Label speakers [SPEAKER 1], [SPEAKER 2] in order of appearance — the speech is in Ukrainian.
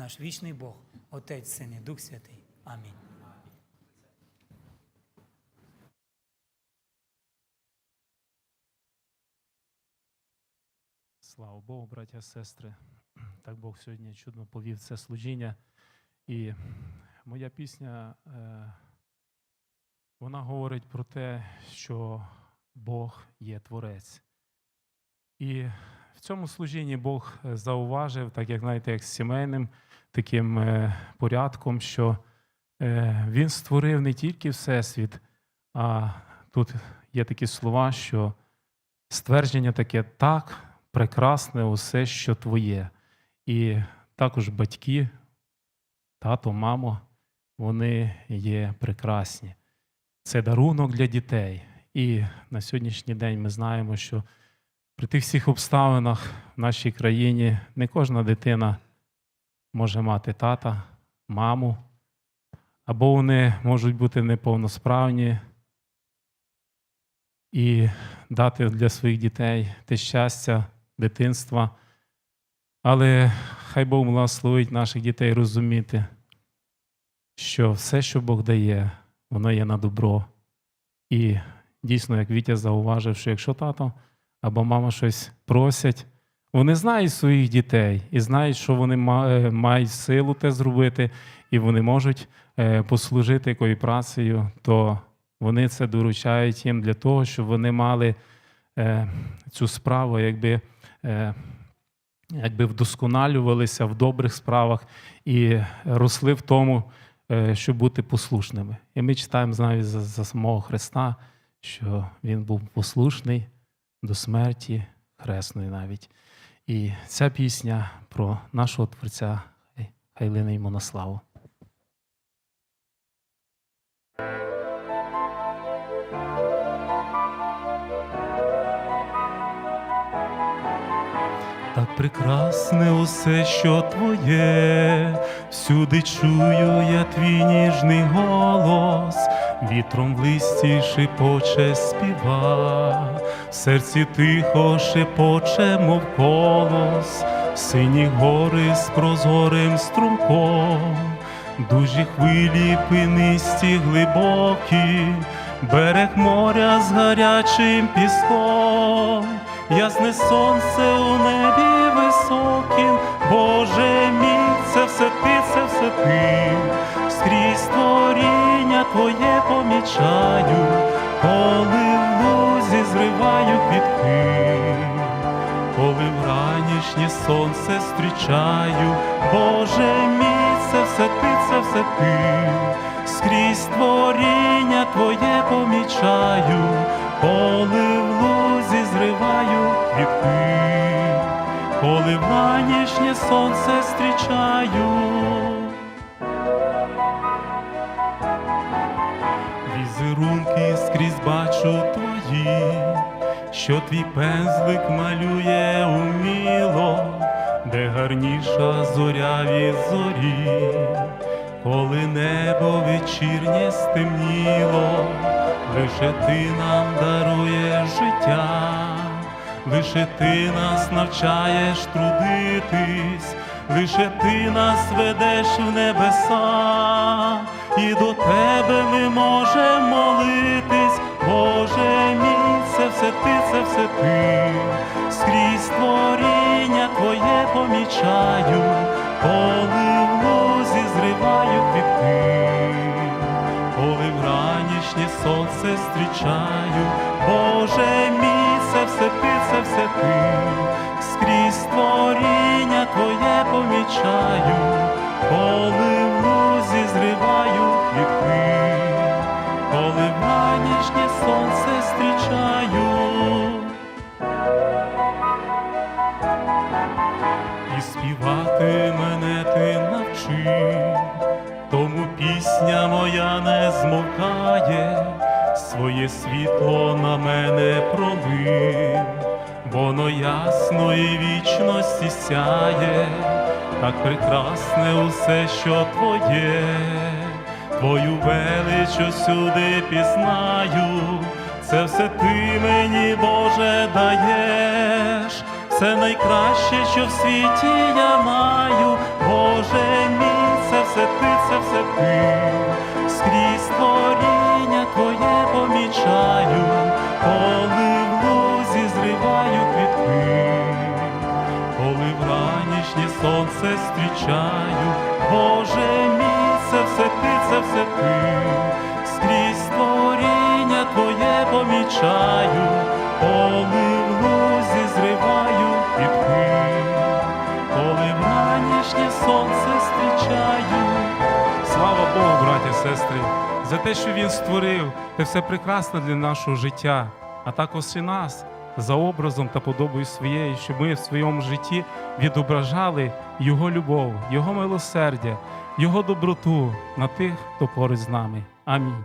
[SPEAKER 1] наш вічний Бог, Отець, Син і Дух Святий. Амінь.
[SPEAKER 2] Слава Богу, браття, сестри. Так Бог сьогодні чудно повів це служіння. І моя пісня, е, вона говорить про те, що Бог є творець. І в цьому служінні Бог е, зауважив, так як знаєте, як з сімейним таким е, порядком, що е, Він створив не тільки Всесвіт, а тут є такі слова, що ствердження таке так прекрасне усе, що твоє. І також батьки, тато, мамо, вони є прекрасні. Це дарунок для дітей. І на сьогоднішній день ми знаємо, що при тих всіх обставинах в нашій країні не кожна дитина може мати тата, маму, або вони можуть бути неповносправні і дати для своїх дітей те щастя, дитинства. Але хай Бог благословить наших дітей розуміти, що все, що Бог дає, воно є на добро. І дійсно, як Вітя зауважив, що якщо тато або мама щось просять, вони знають своїх дітей і знають, що вони е, мають силу те зробити, і вони можуть е, послужити якою працею, то вони це доручають їм для того, щоб вони мали е, цю справу, якби, якби вдосконалювалися в добрих справах і росли в тому, щоб бути послушними. І ми читаємо навіть за самого Христа, що Він був послушний до смерті, хресної навіть. І ця пісня про нашого Творця, хай- хай йому на славу. Так прекрасне усе, що твоє, всюди чую я твій ніжний голос, вітром в листі шипоче співа, в серці тихо шепоче, мов колос, сині гори з прозорим струмком, дужі хвилі пинисті глибокі, берег моря з гарячим піском. Ясне сонце у небі високим, Боже мій, це все ти, це все ти, скрізь творіння Твоє помічаю, коли в лузі зриваю квітки, коли вранішнє сонце зустрічаю, Боже мій, це все ти, це все ти, скрізь творіння Твоє помічаю, коли в лузі зриваю квітки, коли вранішнє сонце зустрічаю. Візерунки скрізь бачу твої, що твій пензлик малює уміло, де гарніша зоря від зорі, коли небо вечірнє стемніло, лише ти нам даруєш життя, лише ти нас навчаєш трудитись, лише ти нас ведеш в небеса, і до тебе ми можемо молитись, Боже мій, це все ти, це все ти, скрізь творіння Твоє помічаю, коли в лузі зриваю квітки. Коли вранішнє сонце зустрічаю, Боже мій, це все ти, це все ти, скрізь творіння Твоє помічаю, співати мене ти навчи, тому пісня моя не змовкає, своє світло на мене пролив, воно ясної вічності сяє, так прекрасне усе, що твоє, твою велич усюди пізнаю, це все ти мені, Боже, даєш. Це найкраще, що в світі я маю, Боже мій, це все ти, це все ти, скрізь творіння твоє помічаю, коли в лузі зриваю квітки, коли в ранішнє сонце зустрічаю, Боже мій, це все ти, це все ти, скрізь творіння твоє помічаю. Сонце зустрічаю. Слава Богу, браті сестри, за те, що Він створив, це все прекрасно для нашого життя, а також і нас за образом та подобою своєю, щоб ми в своєму житті відображали Його любов, Його милосердя, Його доброту на тих, хто поруч з нами. Амінь.